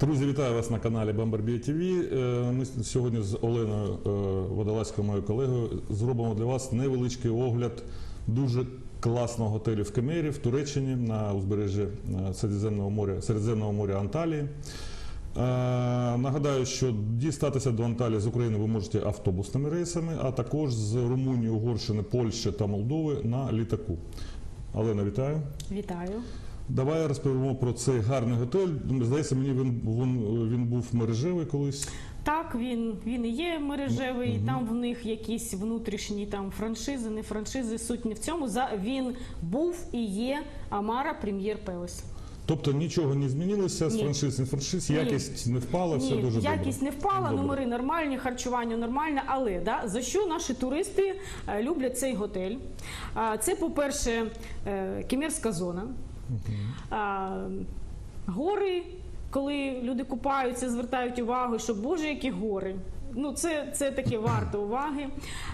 Друзі, вітаю вас на каналі Бомбарбія ТВ. Ми сьогодні з Оленою е, Водолазькою, моєю колегою, зробимо для вас невеличкий огляд дуже класного готелю в Кемері в Туреччині на узбережжі е, Середземного моря, Середземного моря Анталії. Е, Нагадаю, що дістатися до Анталії з України ви можете автобусними рейсами, а також з Румунії, Угорщини, Польщі та Молдови на літаку. Олена, вітаю. Вітаю. Давай розповімо про цей гарний готель. Здається, мені він, він, він був мережевий колись. Так, він, він і є мережевий, там в них якісь внутрішні там франшизи, не франшизи, суть не в цьому. За він був і є Амара Прем'єр Пелес. Тобто нічого не змінилося з франшиз на франшиз, якість не впала, все Ні, дуже якість не впала, Добре. номери нормальні, харчування нормальне. Але да, за що наші туристи е, люблять цей готель? Це, по-перше, е, кемерська зона. Гори, коли люди купаються, звертають увагу, що Боже, які гори. Ну, це, це таке варто уваги.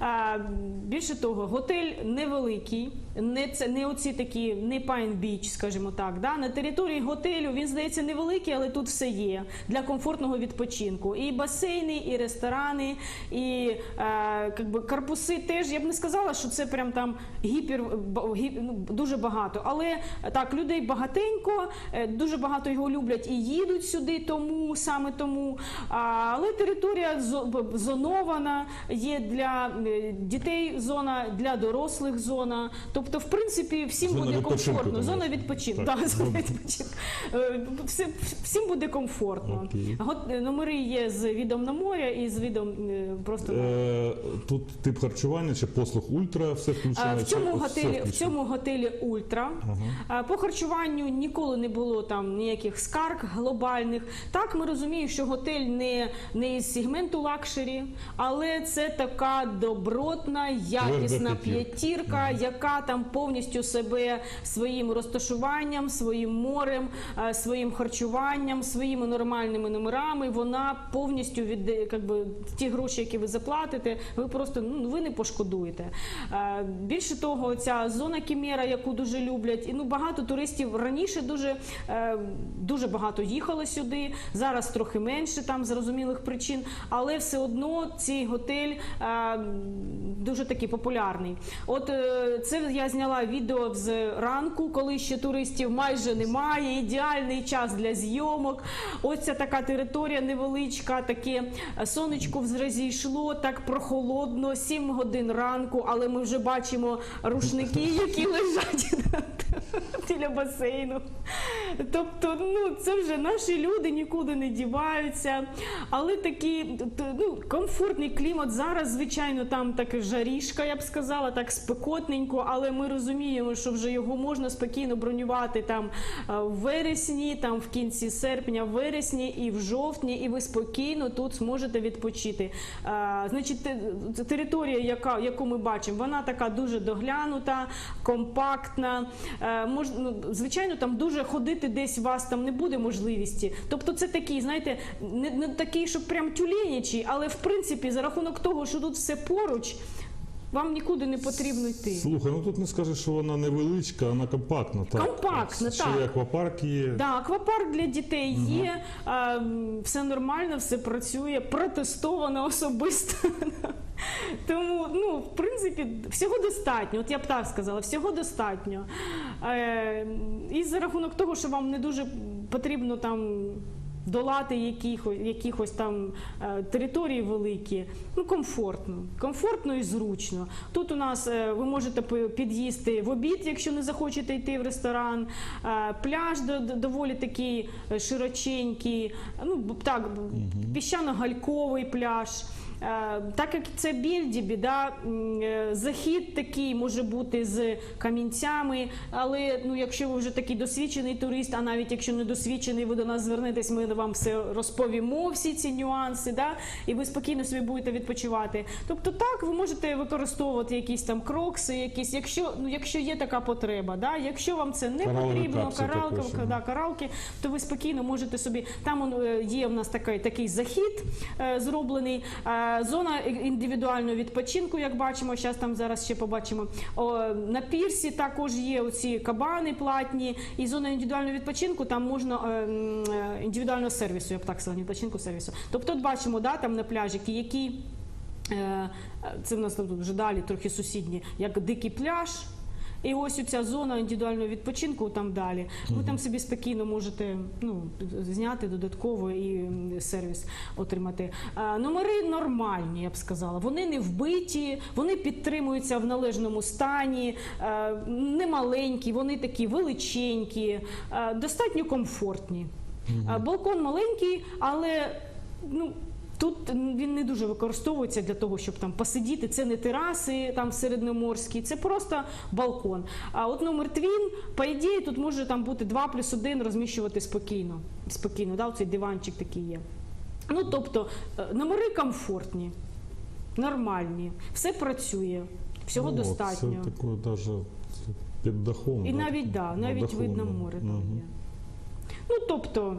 А, більше того, готель невеликий, не, це, не оці такі, не Pine Beach, скажімо так. Да? На території готелю він здається невеликий, але тут все є для комфортного відпочинку. І басейни, і ресторани, і е, как би, корпуси теж. Я б не сказала, що це прям там гіпер ба- ну, дуже багато. Але так, людей багатенько, е, дуже багато його люблять і їдуть сюди, тому саме тому. А, але територія зонована, є для е, дітей зона, для дорослих зона. Тобто, в принципі, всім Зона буде комфортно. Зона відпочинку. Так. Зона відпочинку. Е, всім буде комфортно. Окей. Номери є з відом на море і з відом е, просто Е, тут тип харчування чи послуг ультра, все включено. В цьому готелі в цьому готелі Ультра по харчуванню ніколи не було там ніяких скарг глобальних. Так ми розуміємо, що готель не, не із сегменту лакшері, але це така добротна, якісна п'ятірка. яка там повністю себе своїм розташуванням, своїм морем, е, своїм харчуванням, своїми нормальними номерами. Вона повністю від як би, ті гроші, які ви заплатите, ви просто ну ви не пошкодуєте. Е, Більше того, ця зона Кімера, яку дуже люблять, і ну багато туристів раніше дуже, е, дуже багато їхало сюди. Зараз трохи менше там з зрозумілих причин, але все одно цей готель е, дуже такий популярний. От е, це я зняла відео з ранку, коли ще туристів майже немає. Ідеальний час для зйомок. Ось ця така територія невеличка, таке е, сонечко взійшло, так прохолодно, 7 годин ранку, але ми вже бачимо рушники, які лежать біля басейну. Тобто, ну це вже наші люди нікуди не діваються. Але такий ну, комфортний клімат. Зараз, звичайно, там така жарішка, я б сказала, так спекотненько, але ми розуміємо, що вже його можна спокійно бронювати там е, в вересні, там в кінці серпня, в вересні і в жовтні, і ви спокійно тут зможете відпочити. Е, Значить, територія, яка, яку ми бачимо, вона така дуже доглянута, компактна. Мож, ну, звичайно, там дуже ходити десь у вас там не буде можливості. Тобто це такий, знаєте, не, не такий, щоб прям тюленячий, але в принципі за рахунок того, що тут все поруч, вам нікуди не потрібно йти. Слухай, ну тут не скажеш, що вона невеличка, вона компактна. Так. Компактна, Ще так. і аквапарк є. Да, аквапарк для дітей є, а, все нормально, все працює, протестовано особисто. Тому, ну, в принципі, всього достатньо. От я б так сказала, всього достатньо. Е, і за рахунок того, що вам не дуже потрібно там. Долати якихось, якихось там е, території великі, ну комфортно, комфортно і зручно. Тут у нас е, ви можете під'їсти в обід, якщо не захочете йти в ресторан. Е, пляж до- до- доволі такий широченький, ну так, піщано-гальковий пляж. Е, Так як це Більдібі, да, е, захід такий може бути з камінцями, але ну, якщо ви вже такий досвідчений турист, а навіть якщо не досвідчений, ви до нас звернетесь, ми вам все розповімо, всі ці нюанси, да, і ви спокійно собі будете відпочивати. Тобто так, ви можете використовувати якісь там крокси, якісь, якщо, ну, якщо є така потреба, да, якщо вам це не Коралові потрібно, каралка, да, каралки, то ви спокійно можете собі. Там е, є в нас такий, такий захід е, зроблений. Е, Зона індивідуального відпочинку, як бачимо, зараз там зараз ще побачимо. На пірсі також є оці кабани платні. І зона індивідуального відпочинку там можна е, е, індивідуального сервісу, я б так сказала, відпочинку сервісу. Тобто, от бачимо, да, там на пляжики, які е, це в нас тут вже далі, трохи сусідні, як дикий пляж. І ось у ця зона індивідуального відпочинку там далі. Ви там собі спокійно можете ну, зняти додатково і сервіс отримати. А, номери нормальні, я б сказала. Вони не вбиті, вони підтримуються в належному стані, не маленькі, вони такі величенькі, достатньо комфортні. Балкон маленький, але ну. Тут він не дуже використовується для того, щоб там посидіти. Це не тераси там середньоморські, це просто балкон. А от номер твін, по ідеї, тут може там бути 2 плюс 1 розміщувати спокійно. Спокійно, да, цей диванчик такий є. Ну тобто е, номери комфортні, нормальні, все працює, всього Ну, достатньо. Це таке навіть під дахом. І навіть да, навіть видно море є. Ну тобто.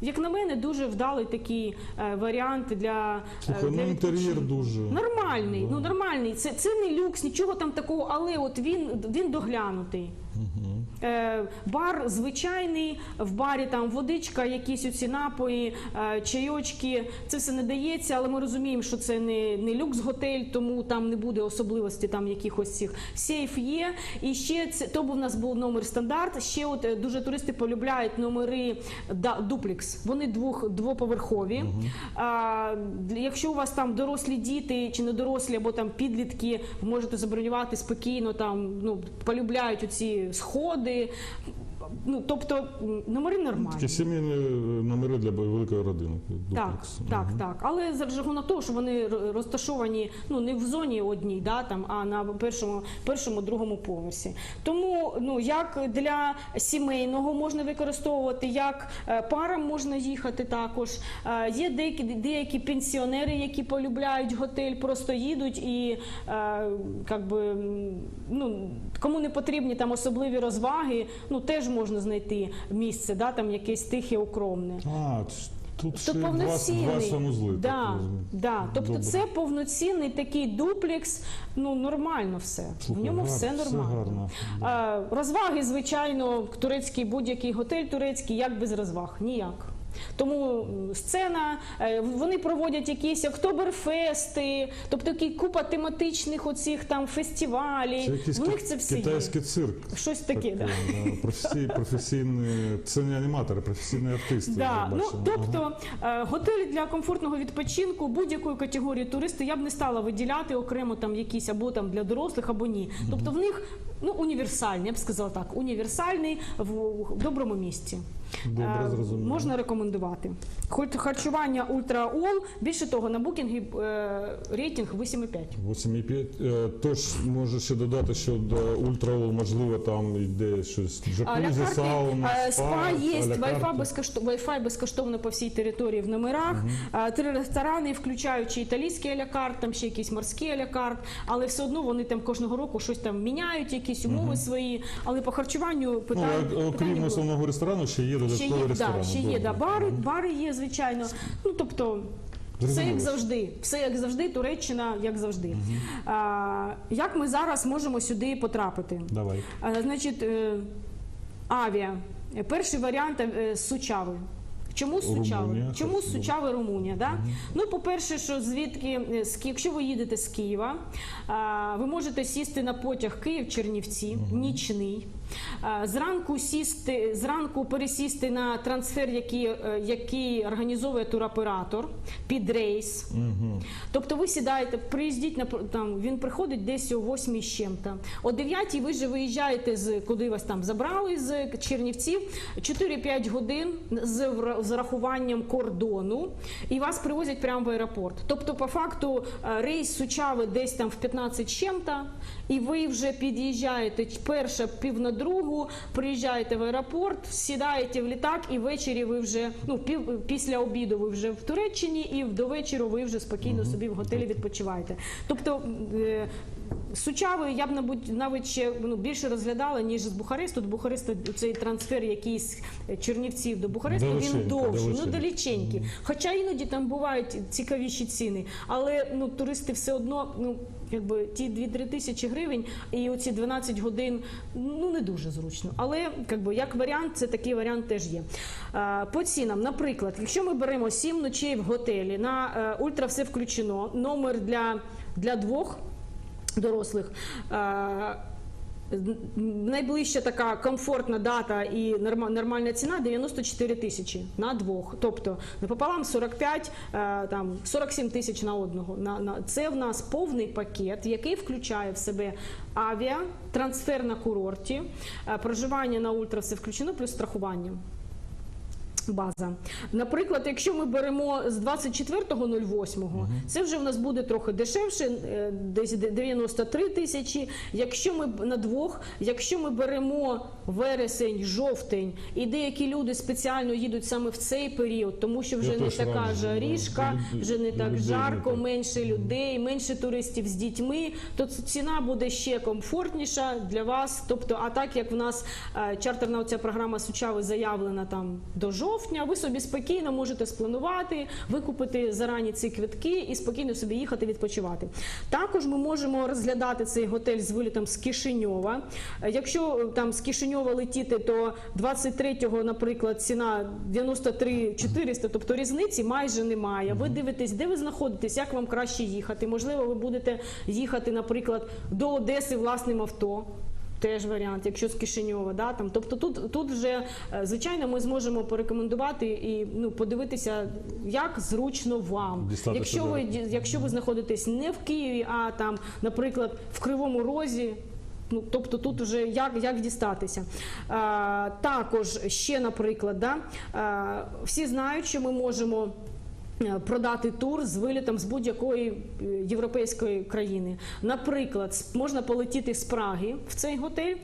Як на мене, дуже вдалий такий е, варіант для, е, Слухай, для ну інтер'єр відпочинку. дуже. Нормальний, ну нормальний. Це, це не люкс, нічого там такого, але от він, він доглянутий. Мгм. Е, бар звичайний, в барі там водичка, якісь оці напої, е, чайочки. Це все не дається, але ми розуміємо, що це не, не люкс-готель, тому там не буде особливості там якихось цих. Сейф є. І ще це то був у нас був номер стандарт. Ще от е, дуже туристи полюбляють номери да, дуплекс. Вони двох двоповерхові. А, якщо у вас там дорослі діти чи не дорослі, або там підлітки, можете забронювати спокійно, там ну полюбляють оці сходи. the Ну тобто номери нормальні. Такі сімейні е, номери для великої родини. Так, так, Мгм. так. Але за рахунок того, що вони розташовані ну не в зоні одній, да там, а на першому, першому, другому поверсі. Тому ну як для сімейного можна використовувати, як е, парам можна їхати також. Е, Є деякі деякі пенсіонери, які полюбляють готель, просто їдуть і как би, м, ну кому не потрібні там особливі розваги, ну теж можна знайти місце, да там якесь тихе, укромне. А, тут То ще повноцінний. два санузли. да, да. Тобто Добре. це повноцінний такий дуплекс, ну нормально все. Слухай, в ньому гар- все нормально. гарно. А, розваги, звичайно, турецький будь-який готель турецький, як без розваг? Ніяк. Тому сцена, е, вони проводять якісь октоберфести, тобто такі купа тематичних оцих там фестивалів. Це якийсь В них це все китайський є. цирк. Щось таке, да. да. Професій, професійні, це не аніматори, професійні артисти. Да, ну тобто е, готелі для комфортного відпочинку будь-якої категорії туристи я б не стала виділяти окремо там якісь або там для дорослих, або ні. Тобто в них ну універсальний, я б сказала так, універсальний в, в доброму місці. Добре, Е, зрозуміло. Можна рекомендувати. Хоч харчування Ультра Ол, більше того, на букінгі е, рейтинг 8,5. 8,5. Е, Тож можу ще додати, що до ультраол можливо там йде щось джакузі, сауна, спа спа, є, Wi-Fi, безкоштовно, Wi-Fi безкоштовно по всій території в номерах. А, Три ресторани, включаючи італійський алякарт, там ще якийсь морський алякарт, але все одно вони там кожного року щось там міняють, якісь умови свої. Але по харчуванню Ну, питань, а- питань окрім було. основного ресторану, ще є Ще додаткові є, ресторани. да, ще є да, бари, бари є, звичайно. Ну тобто. Все як завжди, все як завжди, Туреччина як завжди. А, як ми зараз можемо сюди потрапити? Давай. А, Значить, е, авіа. Е, Перший варіант е, з Сучави. Чому Сучави? Чому щось Сучави Румунія? Да? Ну, по-перше, що звідки, е, якщо ви їдете з Києва, ви можете сісти на потяг Київ-Чернівці, нічний. А, Зранку сісти, зранку пересісти на трансфер, який, е, який організовує туроператор під рейс. Угу. Тобто ви сідаєте, приїздіть на там. Він приходить десь о 8 з чим-то. О 9 ви вже виїжджаєте з куди вас там забрали з Чернівців 4-5 годин з вра- з рахуванням кордону, і вас привозять прямо в аеропорт. Тобто, по факту, е, рейс Сучави десь там в 15 з чим-то, і ви вже під'їжджаєте перша пів на другу, приїжджаєте в аеропорт, сідаєте в літак, і ввечері ви вже ну пів після обіду ви вже в Туреччині, і до вечора ви вже спокійно собі в готелі відпочиваєте. Тобто. е, Сучави я б мабуть навіть ще ну, більше розглядала, ніж з Бухаресту. До Бухаресту цей трансфер якийсь е, Чернівців до Бухаресту Далеченько, він довший, ну далеченький. Хоча іноді там бувають цікавіші ціни, але ну туристи все одно ну. Якби ті 2-3 тисячі гривень і оці 12 годин ну не дуже зручно. Але якби, як варіант, це такий варіант теж є. По цінам, наприклад, якщо ми беремо 7 ночей в готелі на е, ультра все включено, номер для, для двох дорослих. Найближча така комфортна дата і норма- нормальна ціна 94 тисячі на двох. Тобто напополам 45, е, там 47 тисяч на одного. На, на це в нас повний пакет, який включає в себе авіа, трансфер на курорті, е, проживання на ультра все включено, плюс страхування. База. Наприклад, якщо ми беремо з 24.08, це вже в нас буде трохи дешевше, е, десь 93 тисячі. Якщо ми на двох, якщо ми беремо вересень, жовтень, і деякі люди спеціально їдуть саме в цей період, тому що вже Я не така да. вже не так жарко, менше людей, менше туристів з дітьми, то ціна буде ще комфортніша для вас. Тобто, а так як в нас е, чартерна оця програма Сучави заявлена там до жовтня, ви собі спокійно можете спланувати, викупити зарані ці квитки і спокійно собі їхати відпочивати. Також ми можемо розглядати цей готель з вилітом з Кишиньова. Е, Якщо е, там з Кишиньова летіти, то 23-го, наприклад, ціна 93 400, тобто різниці майже немає. Ви дивитесь, де ви знаходитесь, як вам краще їхати. Можливо, ви будете їхати, наприклад, до Одеси власним авто. Теж варіант, якщо з Кишиньова, да там. Тобто тут, тут вже е, звичайно ми зможемо порекомендувати і ну подивитися, як зручно вам. Якщо до- ви якщо ви знаходитесь не в Києві, а там, наприклад, в Кривому Розі. Ну, тобто тут вже як, як дістатися. А, також ще, наприклад, да, а, всі знають, що ми можемо. Е, Продати тур з вилітом з будь-якої е, європейської країни. Наприклад, можна полетіти з Праги в цей готель.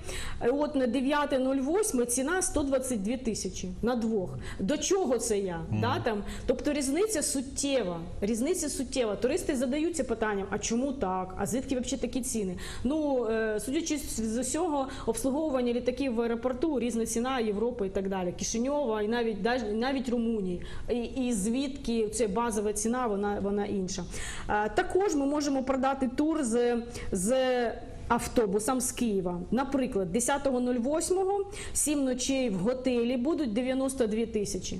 Е, От на 9.08 ціна 122 тисячі на двох. До чого це я? Да, там? Тобто різниця суттєва. Різниця суттєва. Туристи задаються питанням: а чому так? А звідки взагалі такі ціни? Ну, судячи з усього, обслуговування літаків в аеропорту, різна ціна Європи і так далі. Кишиньова і навіть навіть Румунії. І, і звідки це базова ціна, вона, вона інша. Також ми можемо продати тур з. з Автобусам з Києва, наприклад, 10.08 7 ночей в готелі будуть 92 тисячі.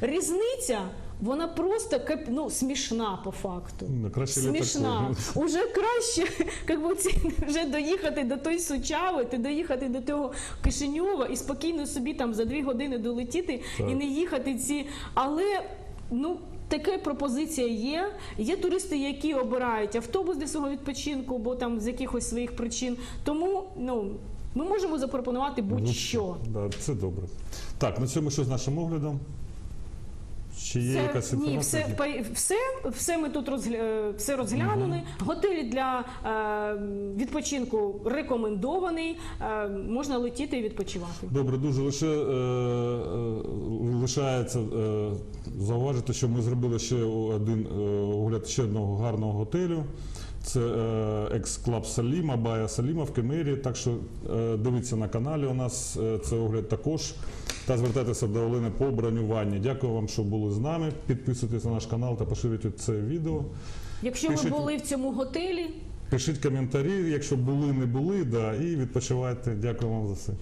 Різниця вона просто ну, смішна по факту. Ну, краще смішна. Уже краще как би, ці, вже доїхати до той Сучави, ти доїхати до того Кишиньова і спокійно собі там за дві години долетіти Так. і не їхати ці. Але ну. Така пропозиція є. Є туристи, які обирають автобус для свого відпочинку, бо там з якихось своїх причин. Тому ну ми можемо запропонувати будь-що. Да, це добре. Так, на цьому що з нашим оглядом? Чи є якась Це, ні, все, все, все ми тут розгля... все розглянули. Готелі для е, відпочинку рекомендований. Е, можна летіти і відпочивати. Добре, дуже лише е, е, лишається е, зауважити, що ми зробили ще один е, огляд ще одного гарного готелю. Це е, екс-клаб Саліма, Бая Саліма в Кемері. Так що е, дивіться на каналі. У нас е, це огляд також. Та звертайтеся до Олени по бронюванні. Дякую вам, що були з нами. Підписуйтесь на наш канал та поширюйте це відео. Якщо Пишіть. ви були в цьому готелі, Пишіть коментарі, якщо були, не були, да, і відпочивайте. Дякую вам за все.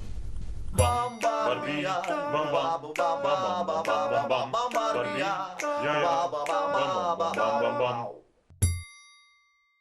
Barbie, bam bam, bam bam bam bam bam bam, Barbie, yeah yeah, bam bam